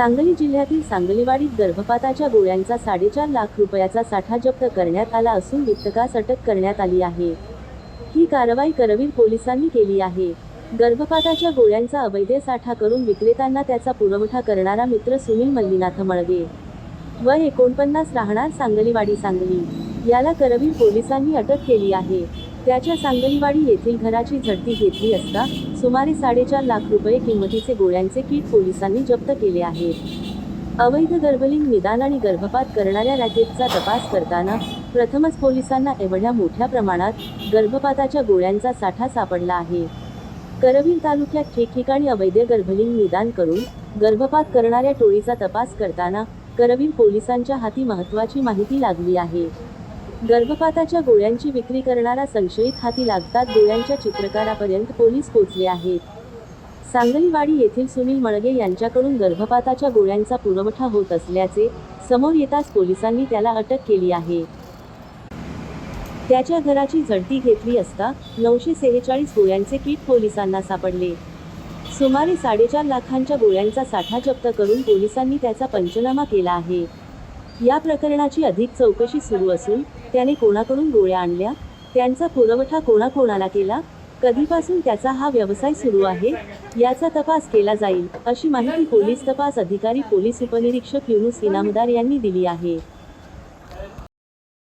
सांगली जिल्ह्यातील सांगलीवाडीत गर्भपाताच्या गोळ्यांचा साडेचार लाख रुपयाचा साठा जप्त करण्यात आला असून वित्तकास अटक करण्यात आली आहे. ही कारवाई करवीर पोलिसांनी केली आहे. गर्भपाताच्या गोळ्यांचा अवैध साठा करून विक्रेत्यांना त्याचा पुरवठा करणारा मित्र सुनील मल्लीनाथ मळगे वय एकोणपन्नास राहणार सांगलीवाडी सांगली. याला करवीर पोलिसांनी अटक केली आहे. त्याच्या सांगलीवाडी येथील घराची झडती घेतली असता सुमारे साडेचार लाख रुपये किंमतीचे गोळ्यांचे किट पोलिसांनी जप्त केले आहेत. अवैध गर्भलिंग निदान आणि गर्भपात करणाऱ्या रॅकेटचा तपास करताना प्रथमच पोलिसांना एवढ्या मोठ्या प्रमाणात गर्भपाताच्या गोळ्यांचा साठा सापडला आहे. करवीर तालुक्यात ठिकठिकाणी अवैध गर्भलिंग निदान करून गर्भपात करणाऱ्या टोळीचा तपास करताना करवीर पोलिसांच्या हाती महत्त्वाची माहिती लागली आहे. गर्भपाताच्या गोळ्यांची विक्री करणारा संशयित हाती लागतात गोळ्यांच्या चित्रकारापर्यंत पोलीस पोचले आहेत. सांगलीवाडी येथील सुनील मळगे यांच्याकडून गर्भपाताच्या गोळ्यांचा पुरवठा होत असल्याचे समोर येताच पोलिसांनी त्याला अटक केली आहे. त्याच्या घराची झडती घेतली असता नऊशे सेहेचाळीस गोळ्यांचे किट पोलिसांना सापडले. सुमारे साडेचार लाखांच्या गोळ्यांचा साठा जप्त करून पोलिसांनी त्याचा पंचनामा केला आहे. या प्रकरणाची अधिक चौकशी सुरू असून त्याने कोणाकडून गोळ्या आणल्या त्यांचा पुरवठा कोणाकोणाला केला कधीपासून त्याचा हा व्यवसाय सुरू आहे याचा तपास केला जाईल अशी माहिती पोलीस तपास अधिकारी पोलीस उपनिरीक्षक युनुस इनामदार यांनी दिली आहे.